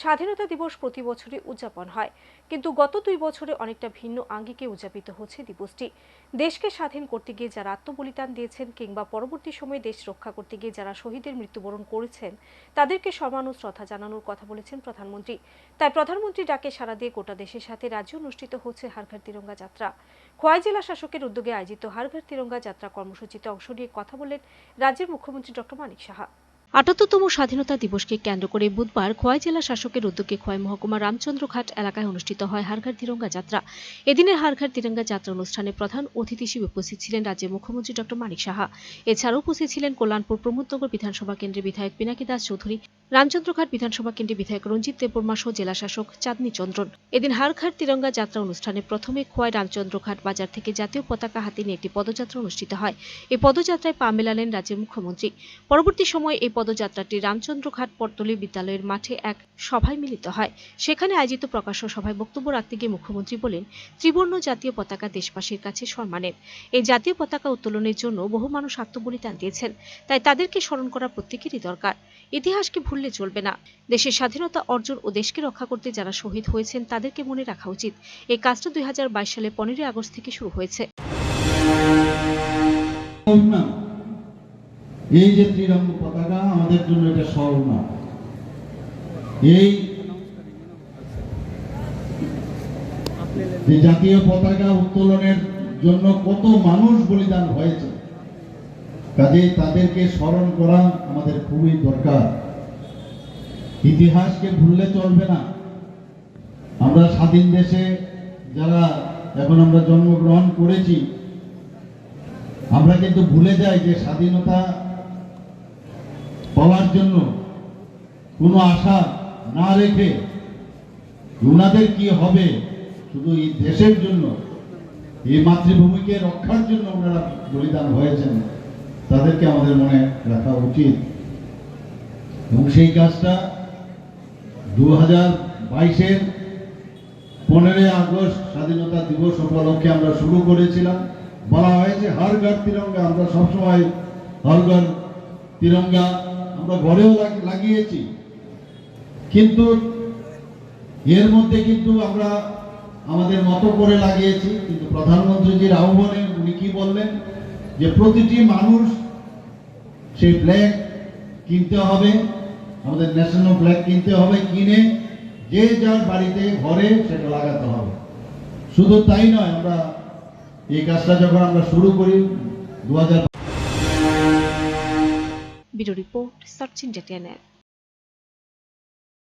স্বাধীনতা দিবস প্রতি বছরই উদযাপন হয়। কিন্তু গত দুই বছরে অনেকটা ভিন্ন আঙ্গিকে উদযাপিত হচ্ছে দিবসটি। দেশকে স্বাধীন করতে গিয়ে যারা আত্মবলিদান দিয়েছেন কিংবা পরবর্তী সময়ে দেশ রক্ষা করতে গিয়ে যারা শহীদের মৃত্যুবরণ করেছেন, তাদেরকে সম্মান ও শ্রদ্ধা জানানোর কথা বলেছেন প্রধানমন্ত্রী। তাই প্রধানমন্ত্রী ডাকে সারা দিয়ে গোটা দেশের সাথে রাজ্যে অনুষ্ঠিত হচ্ছে হারঘাট তিরঙ্গা যাত্রা। খোয়াই জেলা শাসকের উদ্যোগে আয়োজিত হারঘাট তিরঙ্গা যাত্রা কর্মসূচিতে অংশ নিয়ে কথা বলেন রাজ্যের মুখ্যমন্ত্রী ডক্টর মানিক সাহা। আটাত্তরতম স্বাধীনতা দিবসকে কেন্দ্র করে বুধবার খোয়াই জেলা শাসকের উদ্যোগে খোয়াই মহকুমা রামচন্দ্রঘাট এলাকায় অনুষ্ঠিত হয় হারঘাট তিরঙ্গা যাত্রা। এদিনের হারঘাট তিরঙ্গা যাত্রা অনুষ্ঠানে প্রধান অতিথি হিসেবে উপস্থিত ছিলেন রাজ্যের মুখ্যমন্ত্রী ডক্টর মানিক সাহা। এছাড়াও উপস্থিত ছিলেন কল্যাণপুর প্রমোদনগর বিধানসভা কেন্দ্রের বিধায়ক পিনাকি দাস চৌধুরী। রামচন্দ্রঘাট বিধানসভা কেন্দ্রের বিধায়ক রঞ্জিত দেববর্মা সহ জেলা শাসক চাঁদনী চন্দ্রন। এদিন হারঘাট তিরঙ্গা যাত্রা অনুষ্ঠানে প্রথমে খোয়াই রামচন্দ্রঘাট বাজার থেকে জাতীয় পতাকা হাতে নিয়ে একটি পদযাত্রা অনুষ্ঠিত হয়। এই পদযাত্রায় পা মেলালেন রাজ্যের মুখ্যমন্ত্রী। পরবর্তী সময়ে এই পদযাত্রাটি রামচন্দ্রঘাট পট্টলী বিদ্যালয়ের মাঠে এক সভায় মিলিত হয়। সেখানে আয়োজিত প্রকাশ্য সভায় বক্তব্য রাখতে গিয়ে মুখ্যমন্ত্রী বলেন, ত্রিবর্ণ জাতীয় পতাকা দেশবাসীর কাছে সম্মানের। এই জাতীয় পতাকা উত্তোলনের জন্য বহু মানুষ আত্মবলিদান দিয়েছেন। তাই তাদেরকে স্মরণ করা প্রত্যেকেরই দরকার। ইতিহাসকে ভুললে চলবে না। দেশের স্বাধীনতা অর্জন ও দেশকে রক্ষা করতে যারা শহীদ হয়েছেন, তাদেরকে মনে রাখা উচিত। এই কাজটা দুই হাজার বাইশ সালে পনেরোই আগস্ট থেকে শুরু হয়েছে। এই যে ত্রিরঙ্গ পতাকা, আমাদের জন্য এটা না এই জাতীয় পতাকা উত্তোলনের জন্য কত মানুষ বলিদান হয়েছে। কাজে তাদেরকে স্মরণ করা আমাদের খুবই দরকার। ইতিহাসকে ভুললে চলবে না। আমরা স্বাধীন দেশে যারা এখন আমরা জন্মগ্রহণ করেছি, আমরা কিন্তু ভুলে যাই যে স্বাধীনতা পাওয়ার জন্য কোনো আশা না রেখে ওনাদের কি হবে? শুধু এই দেশের জন্য, এই মাতৃভূমিকে রক্ষার জন্য ওনারা বলিদান হয়েছেন। তাদেরকে আমাদের মনে রাখা উচিত। এবং সেই কাজটা দু হাজার বাইশের পনেরোই আগস্ট স্বাধীনতা দিবস উপলক্ষে আমরা শুরু করেছিলাম। বলা হয়েছে হর ঘর তিরঙ্গা, আমরা সবসময় হর ঘর তিরঙ্গা আমরা ঘরেও লাগ- লাগিয়েছি। কিন্তু এর মধ্যে কিন্তু আমরা আমাদের মতো করে লাগিয়েছি। কিন্তু প্রধানমন্ত্রীজির আহ্বানে উনি কি বললেন? যে প্রতিটি মানুষ সেই ফ্ল্যাগ কিনতে হবে, আমাদের ন্যাশনাল ফ্ল্যাগ কিনতে হবে, কিনে যে যার বাড়িতে ঘরে সেটা লাগাতে হবে। শুধু তাই নয়, আমরা এই কাজটা যখন আমরা শুরু করি দু হাজার রিপোর্ট